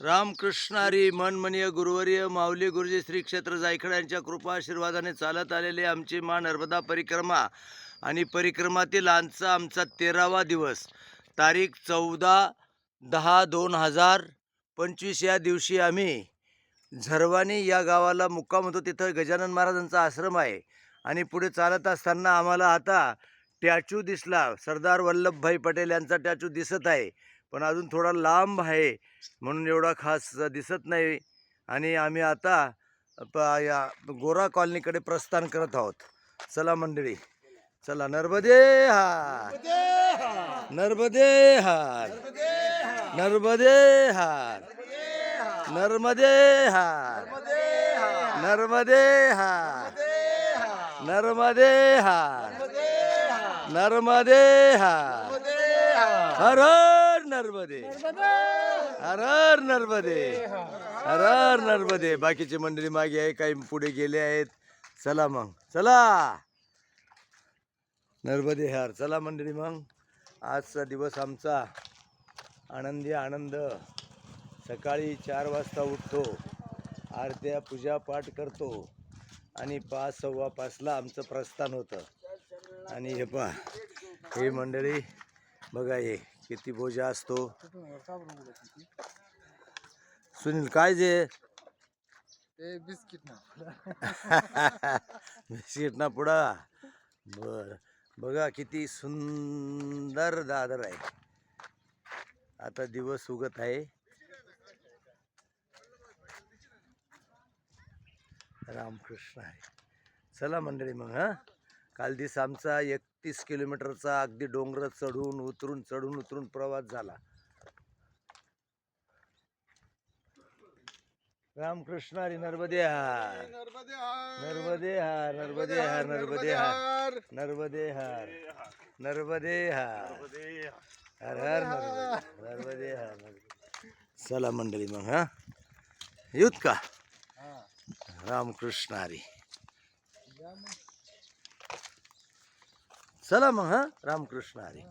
रामकृष्णारी मनमनीय गुरुवर्य माऊली गुरुजी श्री क्षेत्र जायखड यांच्या कृपा आशीर्वादाने चालत आलेले आमची मा नर्मदा परिक्रमा आणि परिक्रमातील आमचा आमचा तेरावा दिवस. तारीख चौदा दहा दोन हजार पंचवीस या दिवशी आम्ही झरवानी या गावाला मुक्काम होतो. तिथं गजानन महाराजांचा आश्रम आहे आणि पुढे चालत असताना आम्हाला आता टॅचू दिसला. सरदार वल्लभभाई पटेल यांचा टॅचू दिसत आहे. पण अजून थोडा लांब आहे म्हणून एवढा खास दिसत नाही आणि आम्ही आता प- या गोरा कॉलनीकडे प्रस्थान करत आहोत चला मंडळी चला नर्मदे हार नर्मदे हार नर्मदे हार नर्मदे हार नर्मदे हार नर्मदे हार नर्मदे हार हर हर नर्मदे. हर हर नर्मदे. हर हर नर्मदे. बाकीची मंडळी मागे आहे काही पुढे गेले आहेत. चला मग. चला. नर्मदे हार. चला मंडळी मग. आजचा दिवस आमचा आनंदी आनंद. सकाळी चार वाजता उठतो. आरत्या पूजा पाठ करतो. आणि पाच सव्वा पाचला आमचं प्रस्थान होतं. आणि हे पहा. हे मंडळी बघा हे. किती बोजा असतो? सुनील काय जे? ते बिस्किट ना. बिस्किट ना पुडा. बर. बघा किती सुंदर दादर आहे. आता दिवस उगत आहे. रामकृष्ण आहे. चला मंडळी मग हा? काल दिवस आमचा एकतीस किलोमीटरचा अगदी डोंगर चढून उतरून चढून उतरून प्रवास झाला. रामकृष्ण हरी नर्मदे हार. नर्मदे हार नर्मदे हार नर्मदे हार नर्मदे हार नर्मदे हार. हार हर हर नर्मदे नर्मदे हार. चला मंडळी मग हा? येऊत का. रामकृष्ण हरी. चला मग हा? रामकृष्ण हरी.